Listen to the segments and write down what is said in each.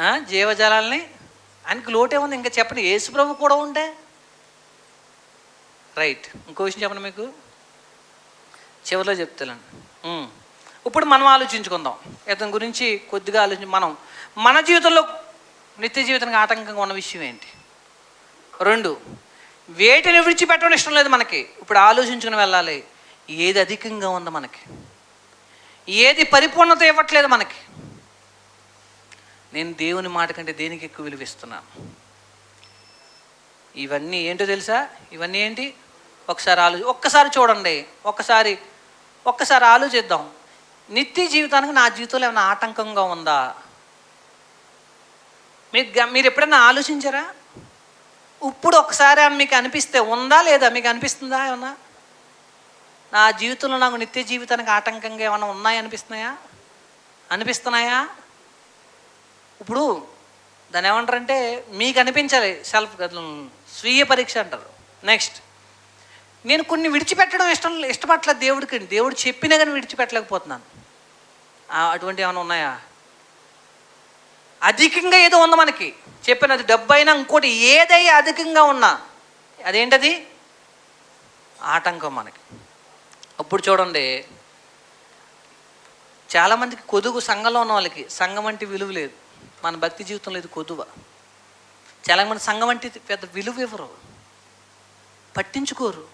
ఆ, జీవజాలాల్ని? ఆయనకి లోటే ఉంది. ఇంకా చెప్పండి యేసుప్రభు కూడా ఉంటే? రైట్. ఇంకో విషయం చెప్పండి మీకు. చివరిలో చెప్తాను. ఇప్పుడు మనం ఆలోచించుకుందాం. ఇతని గురించి కొద్దిగా ఆలోచించి మనం మన జీవితంలో నిత్య జీవితానికి ఆటంకంగా ఉన్న విషయం ఏంటి? రెండు వేటిని విడిచిపెట్టడం ఇష్టం లేదు మనకి. ఇప్పుడు ఆలోచించుకుని వెళ్ళాలి. ఏది అధికంగా ఉంది మనకి? ఏది పరిపూర్ణత ఇవ్వట్లేదు మనకి? నేను దేవుని మాట కంటే దేనికి ఎక్కువ విలువిస్తున్నాను? ఇవన్నీ ఏంటో తెలుసా? ఇవన్నీ ఏంటి? ఒకసారి ఆలో ఒక్కసారి చూడండి. ఒక్కసారి ఒక్కసారి ఆలోచిద్దాం. నిత్య జీవితానికి నా జీవితంలో ఏమైనా ఆటంకంగా ఉందా? మీకు మీరు ఎప్పుడైనా ఆలోచించారా? ఇప్పుడు ఒకసారి అని మీకు అనిపిస్తే ఉందా లేదా? మీకు అనిపిస్తుందా ఏమన్నా? నా జీవితంలో నాకు నిత్య జీవితానికి ఆటంకంగా ఏమైనా ఉన్నాయా? అనిపిస్తున్నాయా? అనిపిస్తున్నాయా? ఇప్పుడు దాన్ని ఏమంటారంటే మీకు అనిపించాలి సెల్ఫ్ స్వీయ పరీక్ష అంటారు. నెక్స్ట్ నేను కొన్ని విడిచిపెట్టడం ఇష్టం ఇష్టపడలేదు దేవుడికి దేవుడు చెప్పినా కానీ విడిచిపెట్టలేకపోతున్నాను. అటువంటి ఏమైనా ఉన్నాయా? అధికంగా ఏదో ఉంది మనకి. చెప్పినది డబ్బు అయినా ఇంకోటి ఏదై అధికంగా ఉన్నా అదేంటది? ఆటంకం మనకి. అప్పుడు చూడండి చాలామందికి కొదుగు సంఘంలో ఉన్న వాళ్ళకి సంఘం అంటే విలువ లేదు. మన భక్తి జీవితంలో ఇది కొద్దువ చాలామంది సంఘం అంటే పెద్ద విలువ ఇవ్వరు. పట్టించుకోరు.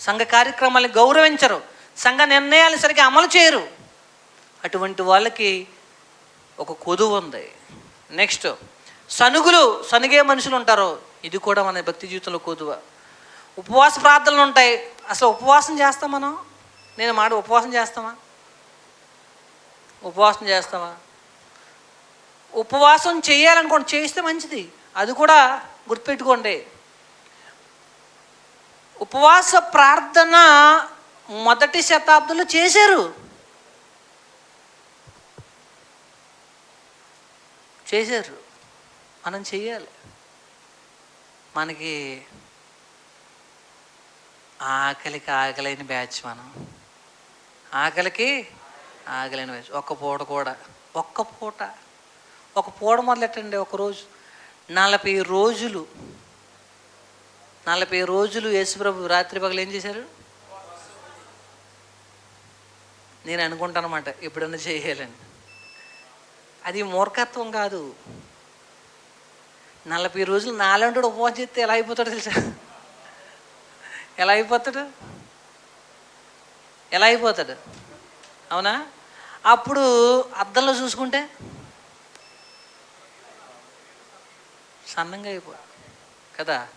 సంఘ కార్యక్రమాలను గౌరవించరు. సంఘ నిర్ణయాలు సరిగ్గా అమలు చేయరు. అటువంటి వాళ్ళకి ఒక కొదువు ఉంది. నెక్స్ట్ సనుగులు సనుగే మనుషులు ఉంటారు. ఇది కూడా మన భక్తి జీవితంలో కొదువ. ఉపవాస ప్రార్థనలు ఉంటాయి. అసలు ఉపవాసం చేస్తాం మనం? నేను మాట ఉపవాసం చేస్తామా? ఉపవాసం చేస్తామా? ఉపవాసం చేయాలనుకోండి చేస్తే మంచిది. అది కూడా గుర్తుపెట్టుకోండి. ఉపవాస ప్రార్థన మొదటి శతాబ్దంలో చేశారు. చేశారు. మనం చేయాలి మనకి ఆకలికి ఆకలైన బ్యాచ్ మనం. ఆకలికి ఆకలైన బ్యాచ్. ఒక్క పూట కూడా. ఒక్క పూట. ఒక పూట మొదలెట్టండి ఒకరోజు నలభై రోజులు. నలభై రోజులు యేసుప్రభు రాత్రి పగలు ఏం చేశారు? నేను అనుకుంటానమాట ఎప్పుడన్నా చేయాలని. అది మూర్ఖత్వం కాదు. నలభై రోజులు నాలంటి ఉపవాసం చేస్తే ఎలా అయిపోతాడు తెలుసా? ఎలా అయిపోతాడు? ఎలా అయిపోతాడు? అవునా? అప్పుడు అద్దంలో చూసుకుంటే సన్నంగా అయిపో కదా?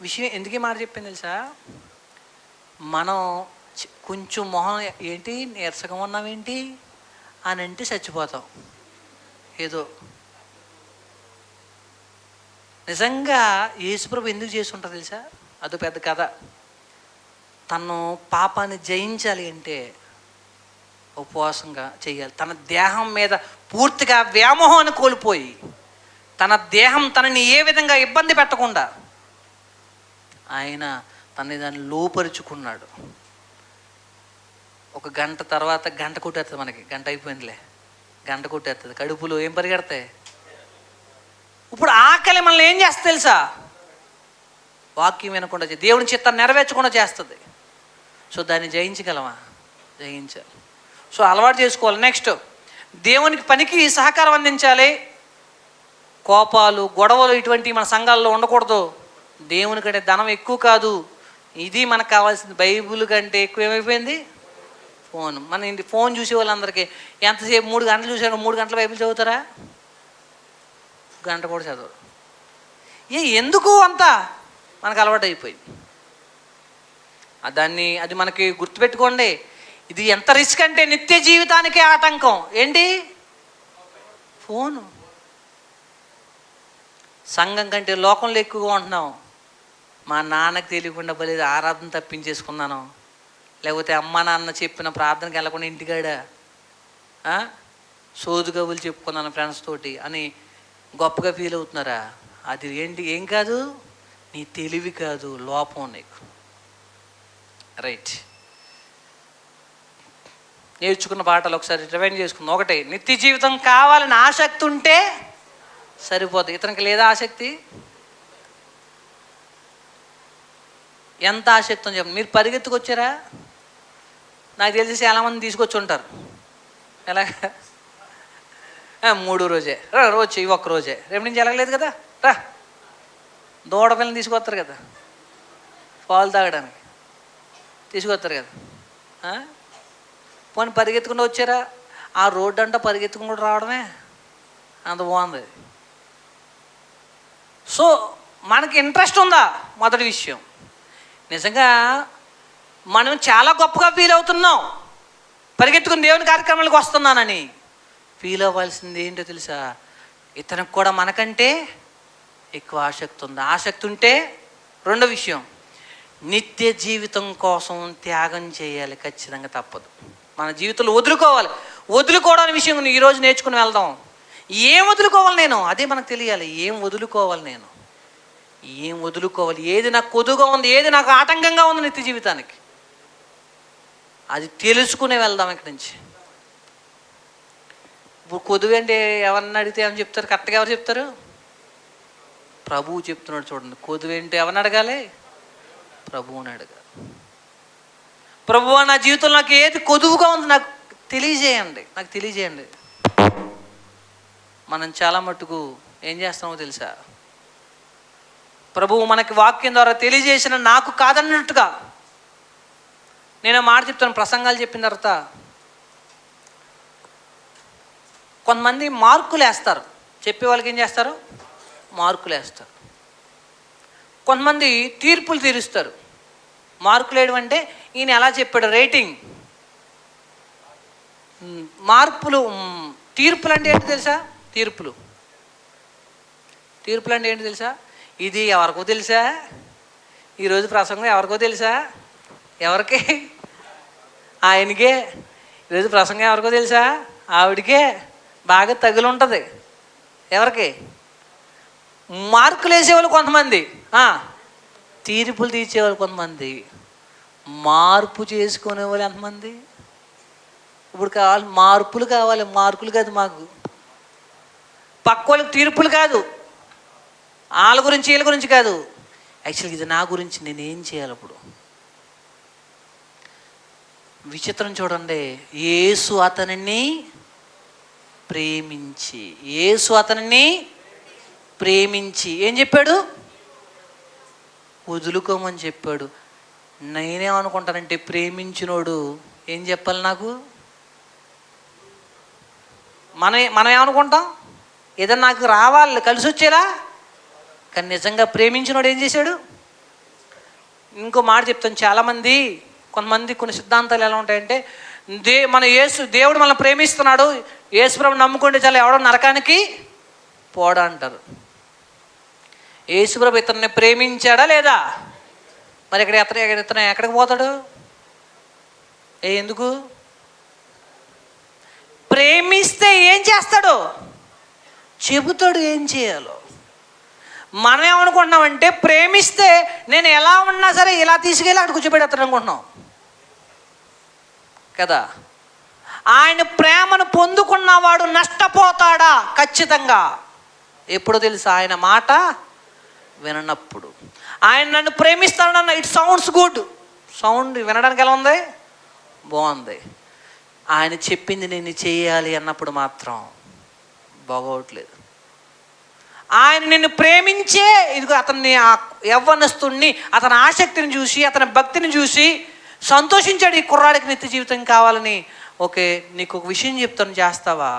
విషయం ఎందుకే మాట చెప్పింది తెలుసా? మనం కొంచెం మొహం ఏంటి నీరసగా ఉన్నామేంటి అని అంటే చచ్చిపోతాం. ఏదో. నిజంగా యేసుప్రభు ఎందుకు చేస్తుంటారు తెలుసా? అదో పెద్ద కథ. తను పాపాన్ని జయించాలి అంటే ఉపవాసంగా చేయాలి. తన దేహం మీద పూర్తిగా వ్యామోహాన్ని కోల్పోయి తన దేహం తనని ఏ విధంగా ఇబ్బంది పెట్టకుండా ఆయన తనని దాన్ని లోపరుచుకున్నాడు. ఒక గంట తర్వాత గంట కొట్టేస్తుంది మనకి. గంట అయిపోయిందిలే. గంట కొట్టేస్తుంది కడుపులో ఏం పరిగెడతాయి? ఇప్పుడు ఆకలి మనల్ని ఏం చేస్తుంది తెలుసా? వాక్యం వినకుండా దేవుని చిత్తాన్ని నెరవేర్చకుండా చేస్తుంది. సో దాన్ని జయించగలమా? జయించాలి. సో అలవాటు చేసుకోవాలి. నెక్స్ట్ దేవునికి పనికి సహకారం అందించాలి. కోపాలు గొడవలు ఇటువంటివి మన సంఘాల్లో ఉండకూడదు. దేవుని కంటే ధనం ఎక్కువ కాదు. ఇది మనకు కావాల్సింది. బైబుల్ కంటే ఎక్కువ ఏమైపోయింది? ఫోన్. మన ఇంటి ఫోన్ చూసే వాళ్ళందరికీ ఎంతసేపు? మూడు గంటలు చూసారు మూడు గంటల బైబిల్ చదువుతారా? గంట కూడా చదవరు. ఏ ఎందుకు అంత? మనకు అలవాటు అయిపోయింది. దాన్ని అది మనకి గుర్తుపెట్టుకోండి. ఇది ఎంత రిస్క్ అంటే నిత్య జీవితానికే ఆటంకం. ఏంటి? ఫోను. సంఘం కంటే లోకంలో ఎక్కువగా ఉంటున్నాం. మా నాన్నకి తెలియకుండా బలేదు ఆరాధన తప్పించేసుకున్నాను. లేకపోతే అమ్మ నాన్న చెప్పిన ప్రార్థనకి వెళ్ళకుండా ఇంటికాడ? ఆ? సోదు కబులు చెప్పుకున్నాను ఫ్రెండ్స్ తోటి అని గొప్పగా ఫీల్ అవుతున్నారా? అది ఏంటి? ఏం కాదు? నీ తెలివి కాదు లోపం నీకు. రైట్. నేర్చుకున్న పాటలు ఒకసారి రివైండ్ చేసుకుందాం. ఒకటి నిత్య జీవితం కావాలని ఆసక్తి ఉంటే సరిపోతుంది ఇతనికి లేదా ఆసక్తి? ఎంత ఆసక్తి అని చెప్పండి. మీరు పరిగెత్తుకొచ్చారా? నాకు తెలిసి చాలామంది తీసుకొచ్చి ఉంటారు ఎలాగా మూడు రోజే. రా రోజు ఇవి ఒక్క రోజే. రేపు నుంచి ఎలాగలేదు కదా? రా. దూడ పిల్లని తీసుకొస్తారు కదా. పాలు తాగడానికి. తీసుకొస్తారు కదా. పోనీ పరిగెత్తుకుండా వచ్చారా? ఆ రోడ్డు అంతా పరిగెత్తుకుండా రావడమే? అంత బాగుంది. సో మనకి ఇంట్రెస్ట్ ఉందా? మొదటి విషయం. నిజంగా మనం చాలా గొప్పగా ఫీల్ అవుతున్నాం. పరిగెత్తుకుని దేవుని కార్యక్రమాలకు వస్తున్నానని. ఫీల్ అవ్వాల్సింది ఏంటో తెలుసా? ఇతనికి కూడా మనకంటే ఎక్కువ ఆసక్తి ఉంది. ఆసక్తి ఉంటే రెండో విషయం. నిత్య జీవితం కోసం త్యాగం చేయాలి ఖచ్చితంగా తప్పదు. మన జీవితంలో వదులుకోవాలి. వదులుకోవడం విషయం ఈరోజు నేర్చుకుని వెళ్దాం. ఏం వదులుకోవాలి నేను? అదే మనకు తెలియాలి. ఏం వదులుకోవాలి నేను? ఏం వదులుకోవాలి? ఏది నాకు కొదుగా ఉంది? ఏది నాకు ఆటంకంగా ఉంది నిత్య జీవితానికి? అది తెలుసుకునే వెళ్దాం ఇక్కడి నుంచి. ఇప్పుడు కొదువు అంటే ఎవరిని అడిగితే ఏమని చెప్తారు? కరెక్ట్గా ఎవరు చెప్తారు? ప్రభువు చెప్తున్నాడు చూడండి. కొదువు ఏంటి ఎవరిని అడగాలి? ప్రభువుని అడగాలి. ప్రభువు నా జీవితంలో నాకు ఏది కొదువుగా ఉంది నాకు తెలియజేయండి. నాకు తెలియజేయండి. మనం చాలా మట్టుకు ఏం చేస్తామో తెలుసా? ప్రభువు మనకి వాక్యం ద్వారా తెలియజేసిన నాకు కాదన్నట్టుగా నేను మాట చెప్తాను ప్రసంగాలు చెప్పిన తర్వాత. కొంతమంది మార్కులు వేస్తారు. చెప్పే వాళ్ళకి ఏం చేస్తారు? మార్కులు వేస్తారు. కొంతమంది తీర్పులు తీరుస్తారు. మార్కులు వేయడం అంటే ఈయన ఎలా చెప్పాడు? రేటింగ్. మార్పులు తీర్పులు అంటే ఏంటి తెలుసా? తీర్పులు. తీర్పులు అంటే ఏంటి తెలుసా? ఇది ఎవరికో తెలుసా? ఈరోజు ప్రసంగం ఎవరికో తెలుసా? ఎవరికి? ఆయనకే. ఈరోజు ప్రసంగం ఎవరికో తెలుసా? ఆవిడకే. బాగా తగులు ఉంటుంది ఎవరికి? మార్కులు వేసేవాళ్ళు కొంతమంది. తీర్పులు తీర్చేవాళ్ళు కొంతమంది. మార్పు చేసుకునే వాళ్ళు ఎంతమంది? ఇప్పుడు కావాలి మార్పులు కావాలి. మార్కులు కాదు మాకు. పక్క వాళ్ళకి తీర్పులు కాదు. వాళ్ళ గురించి వీళ్ళ గురించి కాదు. యాక్చువల్గా ఇది నా గురించి నేను ఏం చేయాలి అప్పుడు? విచిత్రం చూడండి. యేసు అతనిని ప్రేమించి యేసు అతనిని ప్రేమించి ఏం చెప్పాడు? వదులుకోమని చెప్పాడు. నేనేమనుకుంటానంటే ప్రేమించినోడు ఏం చెప్పాలి నాకు? మనం మనం ఏమనుకుంటాం? ఏదో నాకు రావాలి కలిసి వచ్చేలా? కానీ నిజంగా ప్రేమించినోడు ఏం చేశాడు? ఇంకో మాట చెప్తాను. చాలామంది కొంతమంది కొన్ని సిద్ధాంతాలు ఎలా ఉంటాయంటే దే మన యేసు దేవుడు మనల్ని ప్రేమిస్తున్నాడు. యేసుప్రభు నమ్ముకుంటే చాలా ఎవడో నరకానికి పోడా అంటారు. యేసుప్రభు ఇతన్ని ప్రేమించాడా లేదా? మరి ఇక్కడ ఎత్తన ఎక్కడ ఇతను ఎక్కడికి పోతాడు? ఏ ఎందుకు? ప్రేమిస్తే ఏం చేస్తాడు? చెబుతాడు ఏం చేయాలో? మనం ఏమనుకుంటున్నామంటే ప్రేమిస్తే నేను ఎలా ఉన్నా సరే ఇలా తీసుకెళ్ళి అక్కడ కూర్చోబెడతాడు అనుకుంటున్నాం. కదా? ఆయన ప్రేమను పొందుకున్నవాడు నష్టపోతాడా? ఖచ్చితంగా. ఎప్పుడు తెలుసు ఆయన మాట? విననప్పుడు. ఆయన నన్ను ప్రేమిస్తాడన్న ఇట్ సౌండ్స్ గుడ్ సౌండ్ వినడానికి ఎలా ఉంది? బాగుంది. ఆయన చెప్పింది నేను చేయాలి అన్నప్పుడు మాత్రం. బాగోవట్లేదు ఆయన నిన్ను ప్రేమించే ఇదిగో అతన్ని ఆ యవ్వనస్తుణ్ణి అతని ఆసక్తిని చూసి అతని భక్తిని చూసి సంతోషించాడు ఈ కుర్రాడికి నిత్య జీవితం కావాలని. ఓకే నీకు ఒక విషయం చెప్తాను చేస్తావా?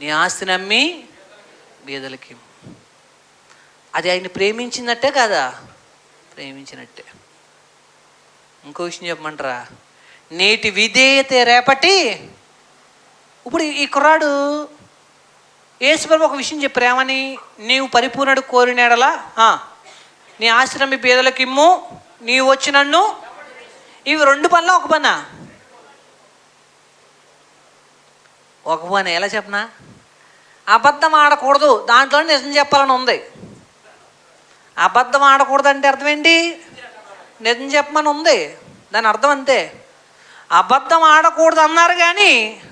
నీ ఆస్తిని అమ్మి బీదలకి అది ఆయన్ని ప్రేమించినట్టే కదా? ప్రేమించినట్టే. ఇంకో విషయం చెప్పమంటారా? నేటి విధేయత రేపటి ఇప్పుడు ఈ- కుర్రాడు యేసుప్రభు ఒక విషయం చెప్పారేమని నీవు పరిపూర్ణుడు కోరినాడలా? నీ ఆశ్రమ పేదలకు ఇమ్ము నీవు వచ్చి నన్ను ఇవి రెండు పనుల ఒక పనా? ఒక పని. ఎలా చెప్పనా? అబద్ధం ఆడకూడదు. దాంట్లో నిజం చెప్పాలని ఉంది. అబద్ధం ఆడకూడదు అంటే అర్థం ఏంటి? నిజం చెప్పమని ఉంది. దాని అర్థం అంతే. అబద్ధం ఆడకూడదు అన్నారు కానీ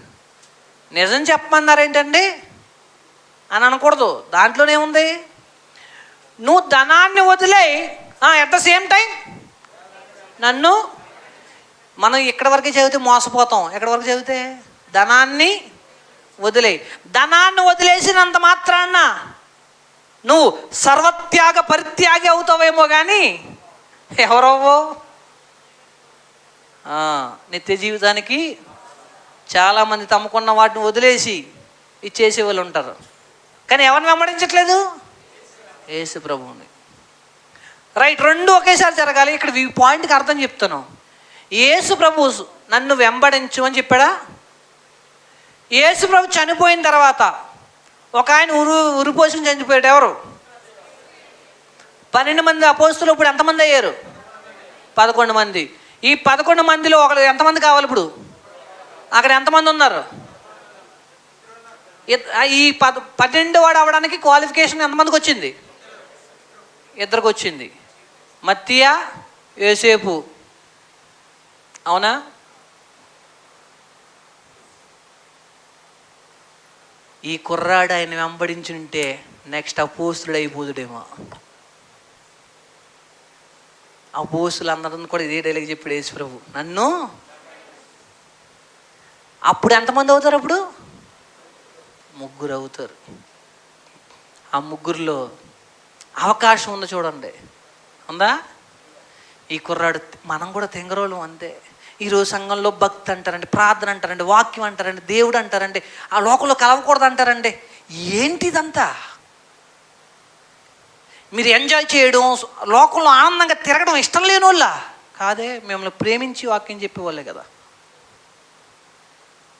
నిజం చెప్పమన్నారు ఏంటండి అని అనకూడదు. దాంట్లోనే ఉంది. నువ్వు ధనాన్ని వదిలే ఎట్ ద సేమ్ టైం నన్ను మనం ఇక్కడ వరకే చదివితే మోసపోతాం. ఎక్కడి వరకు చదివితే? ధనాన్ని వదిలే ధనాన్ని వదిలేసినంత మాత్రాన్న నువ్వు సర్వత్యాగ పరిత్యాగి అవుతావేమో కానీ ఎవరవ్వో? నిత్య జీవితానికి చాలామంది తమకున్న వాటిని వదిలేసి ఇచ్చేసే వాళ్ళు ఉంటారు. కానీ ఎవరిని వెంబడించట్లేదు? యేసు ప్రభువుని. రైట్ రెండు ఒకేసారి జరగాలి. ఇక్కడ ఈ పాయింట్కి అర్థం చెప్తాను యేసు ప్రభు నన్ను వెంబడించు అని చెప్పాడా? యేసు ప్రభు చనిపోయిన తర్వాత ఒక ఆయన ఉరు ఉరిపోసుకుని చనిపోయాడు ఎవరు? పన్నెండు మంది అపోస్తులు ఇప్పుడు ఎంతమంది అయ్యారు? పదకొండు మంది. ఈ పదకొండు మందిలో ఒకరు ఎంతమంది కావాలి ఇప్పుడు? అక్కడ ఎంతమంది ఉన్నారు? ఈ పద పన్నెండు వాడు అవడానికి క్వాలిఫికేషన్ ఎంతమందికి వచ్చింది? ఇద్దరికి వచ్చింది. మత్తియా ఏసేపు అవునా? ఈ కుర్రాడు ఆయన వెంబడించుంటే నెక్స్ట్ అపోస్తుడు అయిపోదుడేమో. అపోసులు అందరం కూడా ఇదే డైలాగ్ చెప్పాడు యేసు ప్రభు నన్ను అప్పుడు ఎంతమంది అవుతారు అప్పుడు? ముగ్గురు అవుతారు. ఆ ముగ్గురులో అవకాశం ఉంది చూడండి. ఉందా? ఈ కుర్రాడు మనం కూడా తెంగరోళం అంతే. ఈరోజు సంఘంలో భక్తి అంటారండి ప్రార్థన అంటారండి వాక్యం అంటారండి దేవుడు అంటారండి ఆ లోకంలో కలవకూడదు అంటారండి. ఏంటిదంతా? మీరు ఎంజాయ్ చేయడం లోకంలో ఆనందంగా తిరగడం ఇష్టం లేని వాళ్ళ కాదే మిమ్మల్ని ప్రేమించి వాక్యం చెప్పేవాళ్ళే కదా.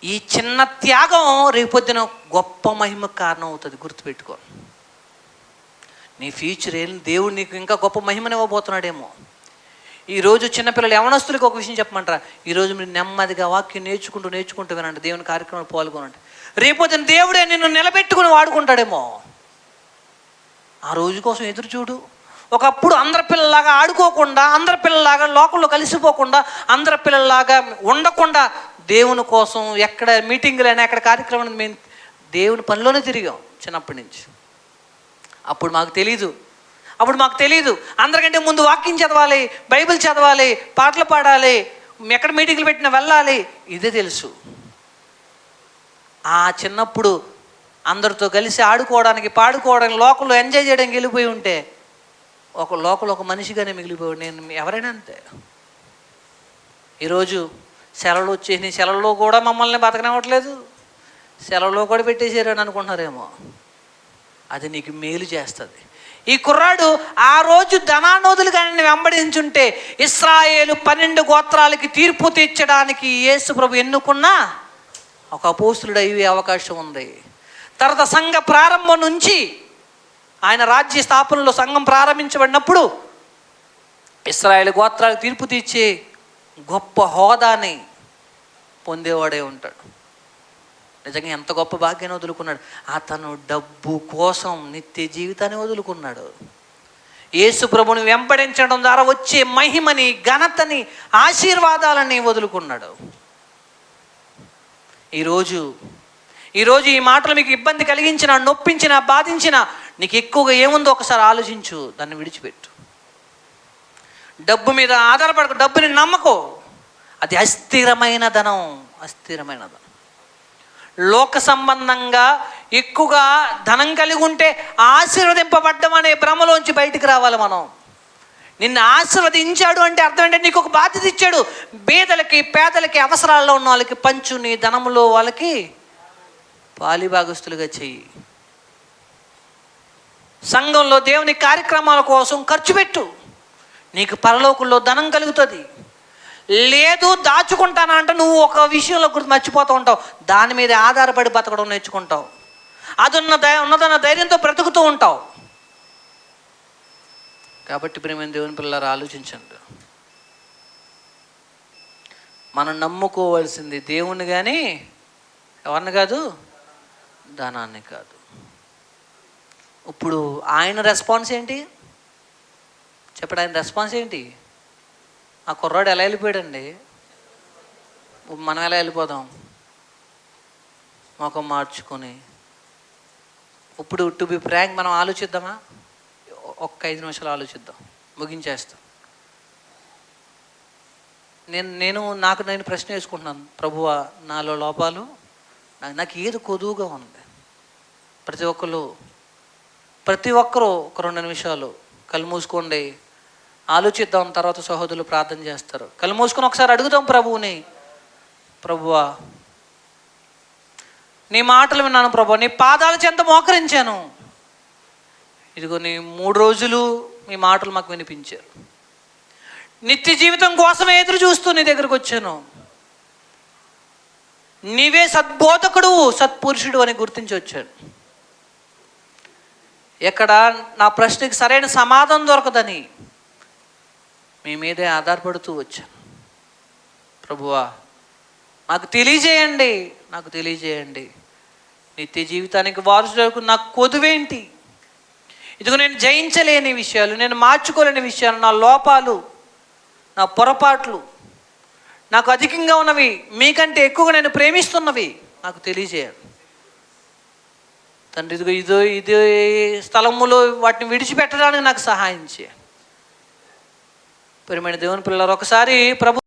ఈ చిన్న త్యాగం రేపొద్దున గొప్ప మహిమకు కారణం అవుతుంది గుర్తుపెట్టుకో. నీ ఫ్యూచర్ ఏం దేవుడు నీకు ఇంకా గొప్ప మహిమనివ్వబోతున్నాడేమో ఈరోజు చిన్నపిల్లలు యవనస్తులకు ఒక విషయం చెప్పమంటారా? ఈరోజు మీరు నెమ్మదిగా వాక్యం నేర్చుకుంటూ నేర్చుకుంటూ వినండి దేవుని కార్యక్రమంలో పాల్గొనండి. రేపొద్దున దేవుడే నిన్ను నిలబెట్టుకుని వాడుకుంటాడేమో. ఆ రోజు కోసం ఎదురు చూడు. ఒకప్పుడు అందరి పిల్లలాగా ఆడుకోకుండా అందరి పిల్లలాగా లోకంలో కలిసిపోకుండా అందరి పిల్లలాగా ఉండకుండా దేవుని కోసం ఎక్కడ మీటింగ్లు అయినా ఎక్కడ కార్యక్రమం మేము దేవుని పనిలోనే తిరిగాం చిన్నప్పటి నుంచి. అప్పుడు మాకు తెలీదు. అప్పుడు మాకు తెలియదు అందరికంటే ముందు వాక్యం చదవాలి బైబిల్ చదవాలి పాటలు పాడాలి ఎక్కడ మీటింగ్లు పెట్టినా వెళ్ళాలి ఇదే తెలుసు. ఆ చిన్నప్పుడు అందరితో కలిసి ఆడుకోవడానికి పాడుకోవడానికి లోకల్లో ఎంజాయ్ చేయడానికి వెళ్ళిపోయి ఉంటే ఒక లోకల్ ఒక మనిషిగానే మిగిలిపోయాడు నేను ఎవరైనా అంతే. ఈరోజు సెలవులు వచ్చేసినాయి. సెలవులో కూడా మమ్మల్ని బతకనివ్వట్లేదు. సెలవులో కూడా పెట్టేశారు అని అనుకుంటున్నారేమో. అది నీకు మేలు చేస్తుంది. ఈ కుర్రాడు ఆ రోజు ధనానోదులు కానీ వెంబడించుంటే ఇస్రాయేలు పన్నెండు గోత్రాలకి తీర్పు తీర్చడానికి యేసు ప్రభు ఎన్నుకున్నా ఒక అపోస్తులుడు అయ్యే అవకాశం ఉంది. తర్వాత సంఘ ప్రారంభం నుంచి ఆయన రాజ్య స్థాపనలో సంఘం ప్రారంభించబడినప్పుడు ఇస్రాయేల్ గోత్రాలకు తీర్పు తీర్చే గొప్ప హోదాని పొందేవాడే ఉంటాడు. నిజంగా ఎంత గొప్ప భాగ్యాన్ని వదులుకున్నాడు. అతను డబ్బు కోసం నిత్య జీవితాన్ని వదులుకున్నాడు. యేసు ప్రభుని ద్వారా వచ్చే మహిమని ఘనతని ఆశీర్వాదాలని వదులుకున్నాడు. ఈరోజు ఈరోజు ఈ మాటలు మీకు ఇబ్బంది కలిగించిన నొప్పించిన బాధించిన నీకు ఎక్కువగా ఏముందో ఒకసారి ఆలోచించు దాన్ని విడిచిపెట్టు. డబ్బు మీద ఆధారపడకు డబ్బుని నమ్మకో. అది అస్థిరమైన ధనం అస్థిరమైన ధనం. లోక సంబంధంగా ఎక్కువగా ధనం కలిగి ఉంటే ఆశీర్వదింపబడ్డం అనే భ్రమలోంచి బయటికి రావాలి మనం. నిన్ను ఆశీర్వదించాడు అంటే అర్థం ఏంటంటే నీకు ఒక బాధ్యత ఇచ్చాడు. బీదలకి పేదలకి అవసరాల్లో ఉన్న వాళ్ళకి పంచు నీ ధనములో వాళ్ళకి పాలిభాగస్తులుగా చెయ్యి. సంఘంలో దేవుని కార్యక్రమాల కోసం ఖర్చు పెట్టు. నీకు పరలోకంలో ధనం కలుగుతుంది. లేదు దాచుకుంటానా అంటే నువ్వు ఒక విషయంలో గుర్తు మర్చిపోతూ ఉంటావు. దాని మీద ఆధారపడి బతకడం నేర్చుకుంటావు. అది ఉన్న దయ ఉన్నదన్న ధైర్యంతో బ్రతుకుతూ ఉంటావు. కాబట్టి ప్రేమ దేవుని పిల్లలు ఆలోచించండి. మనం నమ్ముకోవాల్సింది దేవుని కానీ ఎవరిని కాదు? ధనాన్ని కాదు. ఇప్పుడు ఆయన రెస్పాన్స్ ఏంటి? చెప్పండి ఆయన రెస్పాన్స్ ఏంటి? ఆ కుర్రాడు ఎలా వెళ్ళిపోయాడండి? మనం ఎలా వెళ్ళిపోదాం? ముఖం మార్చుకొని. ఇప్పుడు టు బి ప్రాంక్ మనం ఆలోచిద్దామా? ఒక్క ఐదు నిమిషాలు ఆలోచిద్దాం. ముగించేస్తాం. నేను నేను నాకు నేను ప్రశ్న వేసుకుంటున్నాను. ప్రభువా నాలో లోపాలు నాకు నాకు ఏది కొదువుగా ఉంది? ప్రతి ఒక్కరు ప్రతి ఒక్కరూ ఒక రెండు నిమిషాలు కళ్ళు మూసుకోండి. ఆలోచిద్దాం తర్వాత సహోదరులు ప్రార్థన చేస్తారు. కళ్ళు మూసుకొని ఒకసారి అడుగుదాం ప్రభువుని. ప్రభువా నీ మాటలు విన్నాను ప్రభు నీ పాదాల చెంత మోకరించాను. ఇదిగో నీ మూడు రోజులు మీ మాటలు మాకు వినిపించారు. నిత్య జీవితం కోసం ఎదురు చూస్తూ నీ దగ్గరకు వచ్చాను. నీవే సద్బోధకుడు సత్పురుషుడు అని గుర్తించి వచ్చాను. ఎక్కడ నా ప్రశ్నకి సరైన సమాధానం దొరకదని మీ మీదే ఆధారపడుతూ వచ్చాను. ప్రభువా నాకు తెలియజేయండి నాకు తెలియజేయండి. నిత్య జీవితానికి వారసులకు నాకు కొదువేంటి? ఇదిగో నేను జయించలేని విషయాలు నేను మార్చుకోలేని విషయాలు నా లోపాలు నా పొరపాట్లు నాకు అధికంగా ఉన్నవి మీకంటే ఎక్కువగా నేను ప్రేమిస్తున్నవి నాకు తెలియజేయండి. తండ్రి ఇదిగో ఇదో ఇదే స్థలములో వాటిని విడిచిపెట్టడానికి నాకు సహాయం చేయండి. ప్రియమైన దేవుని పిల్లలు ఒకసారి ప్రభు